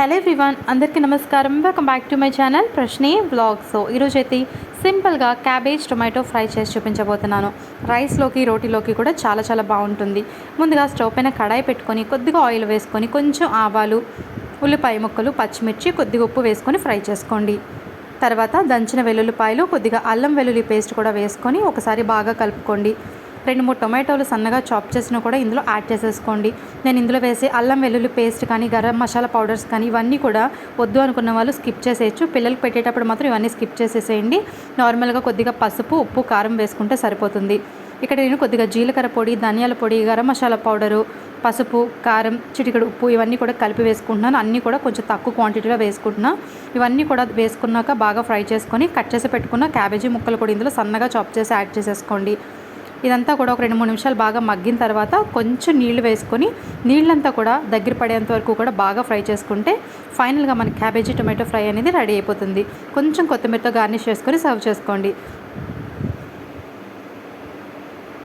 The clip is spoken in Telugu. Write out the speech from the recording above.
హలో ఎవ్రీవన్ అందరికీ నమస్కారం. Welcome back to my channel ప్రశ్నే బ్లాగ్ సో ఈరోజు అయితే సింపుల్గా క్యాబేజ్ టొమాటో ఫ్రై చేసి చూపించబోతున్నాను. రైస్లోకి రోటీలోకి కూడా చాలా చాలా బాగుంటుంది. ముందుగా స్టవ్ పైన కడాయి పెట్టుకొని కొద్దిగా ఆయిల్ వేసుకొని కొంచెం ఆవాలు ఉల్లిపాయ ముక్కలు పచ్చిమిర్చి కొద్దిగా ఉప్పు వేసుకొని ఫ్రై చేసుకోండి. తర్వాత దంచిన వెల్లుల్లిపాయలు కొద్దిగా అల్లం వెల్లుల్లి పేస్ట్ కూడా వేసుకొని ఒకసారి బాగా కలుపుకోండి. రెండు మూడు టొమాటోలు సన్నగా చాప్ చేసిన కూడా ఇందులో యాడ్ చేసేసుకోండి. నేను ఇందులో వేసి అల్లం వెల్లుల్లి పేస్ట్ కానీ గరం మసాలా పౌడర్స్ కానీ ఇవన్నీ కూడా వద్దు అనుకున్న వాళ్ళు స్కిప్ చేసేయచ్చు. పిల్లలకు పెట్టేటప్పుడు మాత్రం ఇవన్నీ స్కిప్ చేసేసేయండి. నార్మల్గా కొద్దిగా పసుపు ఉప్పు కారం వేసుకుంటే సరిపోతుంది. ఇక్కడ నేను కొద్దిగా జీలకర్ర పొడి ధనియాల పొడి గరం మసాలా పౌడరు పసుపు కారం చిటికెడు ఉప్పు ఇవన్నీ కూడా కలిపి వేసుకుంటున్నాను. అన్నీ కూడా కొంచెం తక్కువ క్వాంటిటీలో వేసుకుంటున్నా. ఇవన్నీ కూడా వేసుకున్నాక బాగా ఫ్రై చేసుకొని కట్ చేసి పెట్టుకున్న క్యాబేజీ ముక్కలు కూడా ఇందులో సన్నగా చాప్ చేసి యాడ్ చేసేసుకోండి. ఇదంతా కూడా ఒక రెండు మూడు నిమిషాలు బాగా మగ్గిన తర్వాత కొంచెం నీళ్ళు వేసుకొని నీళ్ళంతా కూడా దగ్గర పడేంత వరకు కూడా బాగా ఫ్రై చేసుకుంటే ఫైనల్గా మన క్యాబేజీ టొమాటో ఫ్రై అనేది రెడీ అయిపోతుంది. కొంచెం కొత్తిమీరతో గార్నిష్ చేసుకొని సర్వ్ చేసుకోండి.